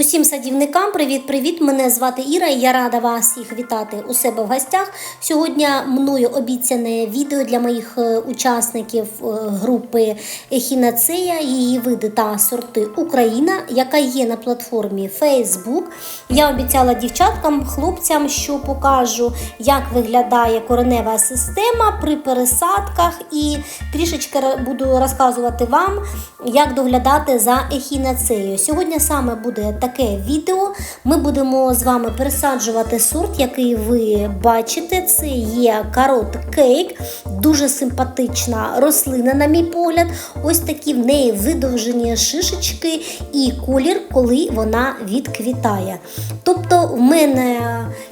Усім садівникам привіт-привіт! Мене звати Іра. і Я рада вас всіх вітати у себе в гостях. Сьогодні мною обіцяне відео для моїх е, учасників е, групи Ехінацея, її види та сорти Україна, яка є на платформі Facebook. Я обіцяла дівчаткам, хлопцям, що покажу, як виглядає коренева система при пересадках, і трішечки буду розказувати вам, як доглядати за ехінацеєю. Сьогодні саме буде таке відео. Ми будемо з вами пересаджувати сорт, який ви бачите. Це є карот кейк, дуже симпатична рослина, на мій погляд. Ось такі в неї видовжені шишечки і колір, коли вона відквітає. Тобто, в мене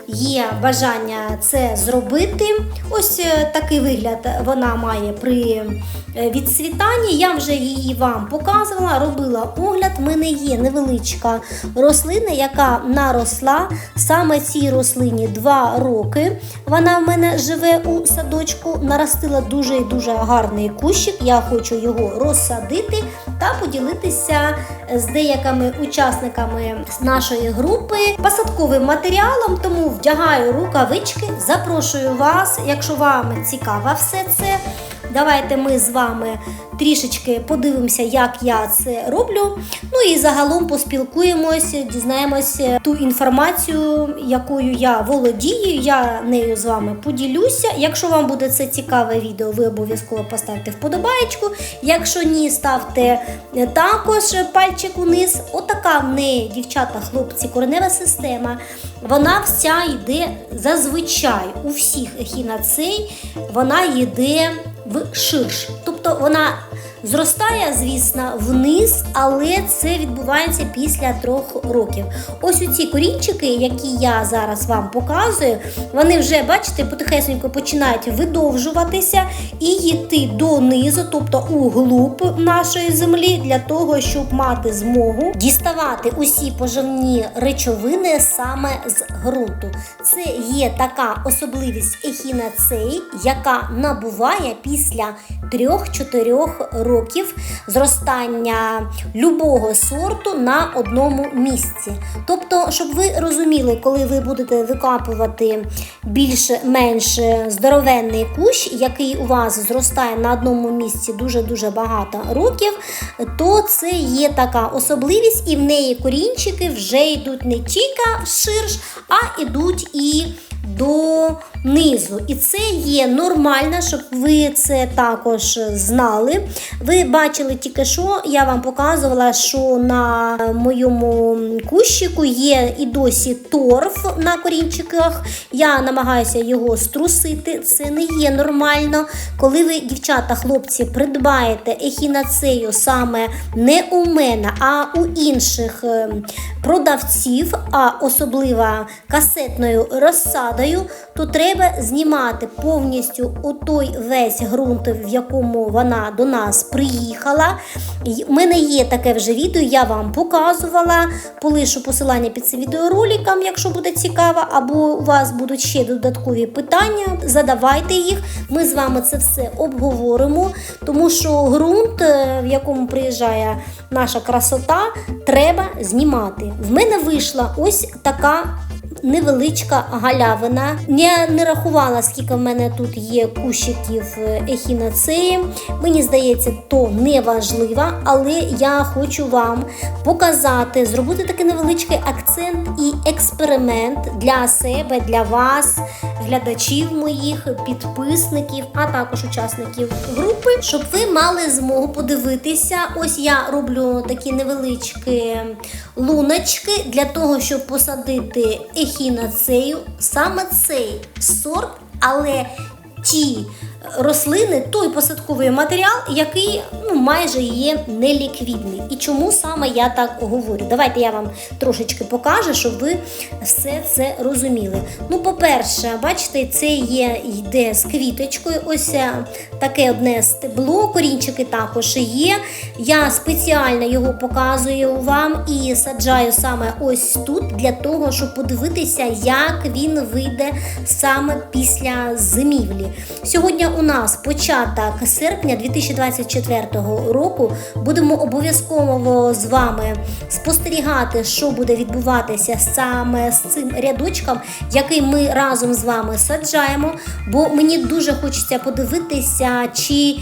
є бажання це зробити. Ось е, такий вигляд вона має при е, відцвітанні. Я вже її вам показувала, робила огляд. В мене є невеличка рослина, яка наросла саме цій рослині 2 роки. Вона в мене живе у садочку, наростила дуже і дуже гарний кущик. Я хочу його розсадити та поділитися з деякими учасниками нашої групи посадковим матеріалом. Тому вдягаю рукавички, запрошую вас, якщо вам цікаво все це. Давайте ми з вами трішечки подивимося, як я це роблю. Ну і загалом поспілкуємося, дізнаємося ту інформацію, якою я володію. Я нею з вами поділюся. Якщо вам буде це цікаве відео, ви обов'язково поставте вподобаєчку. Якщо ні, ставте також пальчик униз. Отака в неї, дівчата, хлопці, коренева система. Вона вся йде зазвичай у всіх ехінацей, вона йде в ширш. Тобто вона зростає, звісно, вниз, але це відбувається після трьох років. Ось оці корінчики, які я зараз вам показую, вони вже, бачите, потихесенько починають видовжуватися і йти донизу, тобто у глуб нашої землі, для того, щоб мати змогу діставати усі поживні речовини саме з ґрунту. Це є така особливість ехінацеї, яка набуває після 3-4 років зростання любого сорту на одному місці. Тобто, щоб ви розуміли, коли ви будете викапувати більш-менш здоровенний кущ, який у вас зростає на одному місці дуже-дуже багато років, то це є така особливість, і в неї корінчики вже йдуть не тільки вширш, а йдуть і донизу. І це є нормально, щоб ви це також знали. Ви бачили тільки що, я вам показувала, що на моєму кущику є і досі торф на корінчиках. Я намагаюся його струсити. Це не є нормально. Коли ви, дівчата, хлопці, придбаєте ехінацею саме не у мене, а у інших е, продавців, а особливо касетною розсадою, то треба знімати повністю отой весь ґрунт, в якому вона до нас приїхала. У мене є таке вже відео, я вам показувала. Полишу посилання під цим відеороликом, якщо буде цікаво, або у вас будуть ще додаткові питання, задавайте їх. Ми з вами це все обговоримо, тому що ґрунт, е, в якому приїжджає наша красота, треба знімати. В мене вийшла ось така невеличка галявина. Я не рахувала, скільки в мене тут є кущиків е, ехінацеї. Мені здається, то не важливо, але я хочу вам показати, зробити такий невеличкий акцент і експеримент для себе, для вас, глядачів моїх, підписників, а також учасників групи, щоб ви мали змогу подивитися. Ось я роблю такі невеличкі луночки для того, щоб посадити ехінацею. Саме цей сорт, але ті рослини, той посадковий матеріал, який ну, майже є неліквідний. І чому саме я так говорю? Давайте я вам трошечки покажу, щоб ви все це розуміли. Ну, по-перше, бачите, це є йде з квіточкою. Ось е, таке одне стебло, корінчики також є. Я спеціально його показую вам і саджаю саме ось тут для того, щоб подивитися, як він вийде саме після зимівлі. Сьогодні у нас початок серпня 2024 року. Будемо обов'язково з вами спостерігати, що буде відбуватися саме з цим рядочком, який ми разом з вами саджаємо. Бо мені дуже хочеться подивитися, чи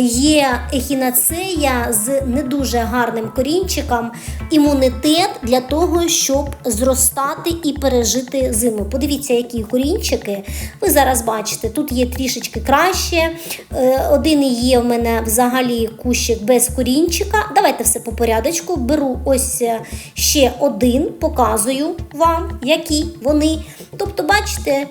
є ехінацея з не дуже гарним корінчиком, імунітет для того, щоб зростати і пережити зиму. Подивіться, які корінчики. Ви зараз бачите, тут є трішечки краще. Е, Один є в мене взагалі кущик без корінчика. Давайте все по порядочку. Беру ось е, ще один, показую вам, які вони. Тобто, бачите.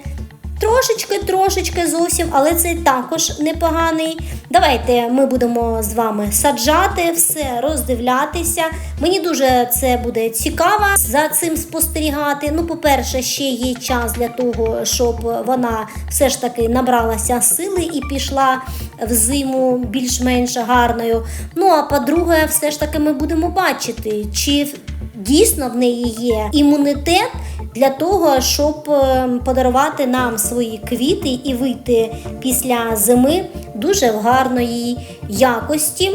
Трошечки, трошечки зовсім, але це також непоганий. Давайте ми будемо з вами саджати, все роздивлятися. Мені дуже це буде цікаво за цим спостерігати. Ну, по-перше, ще є час для того, щоб вона все ж таки набралася сили і пішла в зиму більш-менш гарною. Ну а по-друге, все ж таки ми будемо бачити, чи дійсно в неї є імунітет для того, щоб е, подарувати нам свої квіти і вийти після зими дуже в гарної якості.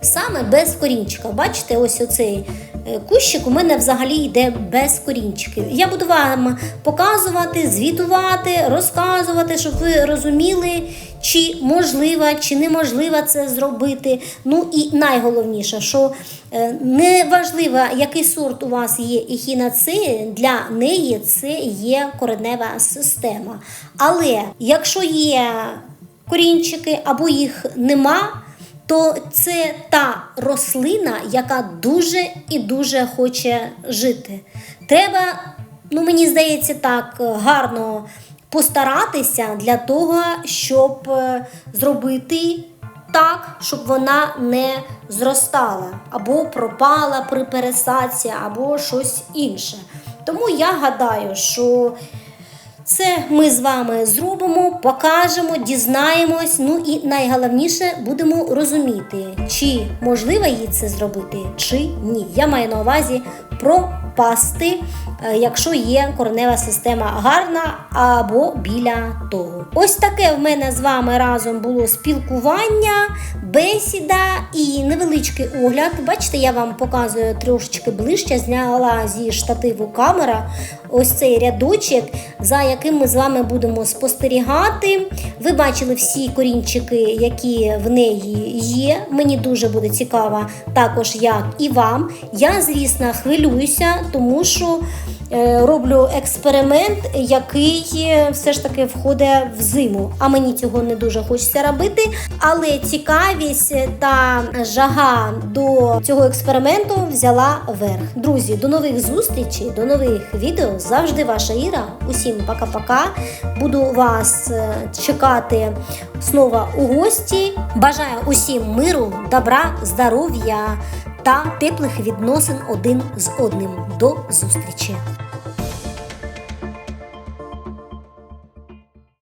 Саме без корінчика. Бачите, ось оцей е, кущик у мене взагалі йде без корінчиків. Я буду вам показувати, звітувати, розказувати, щоб ви розуміли, чи можливо, чи неможливо це зробити. Ну і найголовніше, що е, не важливо, який сорт у вас є ехінацеї, для неї це є коренева система. Але якщо є корінчики або їх нема, то це та рослина, яка дуже і дуже хоче жити. Треба, ну мені здається, так гарно постаратися для того, щоб е, зробити так, щоб вона не зростала, або пропала при пересадці, або щось інше. Тому я гадаю, що це ми з вами зробимо, покажемо, дізнаємось. Ну і найголовніше будемо розуміти, чи можливо їй це зробити, чи ні. Я маю на увазі пропасти, е, якщо є коренева система гарна або біля того. Ось таке в мене з вами разом було спілкування, бесіда і невеличкий огляд. Бачите, я вам показую трошечки ближче, зняла зі штативу камера ось цей рядочок, за яким ми з вами будемо спостерігати. Ви бачили всі корінчики, які в неї є. Мені дуже буде цікаво, також як і вам. Я, звісно, хвилююся, тому що е, роблю експеримент, який е, все ж таки входить в зиму. А мені цього не дуже хочеться робити. Але цікавість та жага до цього експерименту взяла верх. Друзі, до нових зустрічей, до нових відео. Завжди ваша Іра. Усім пока-пока. Буду вас е, чекати знову у гості. Бажаю усім миру, добра, здоров'я та теплих відносин один з одним. До зустрічі!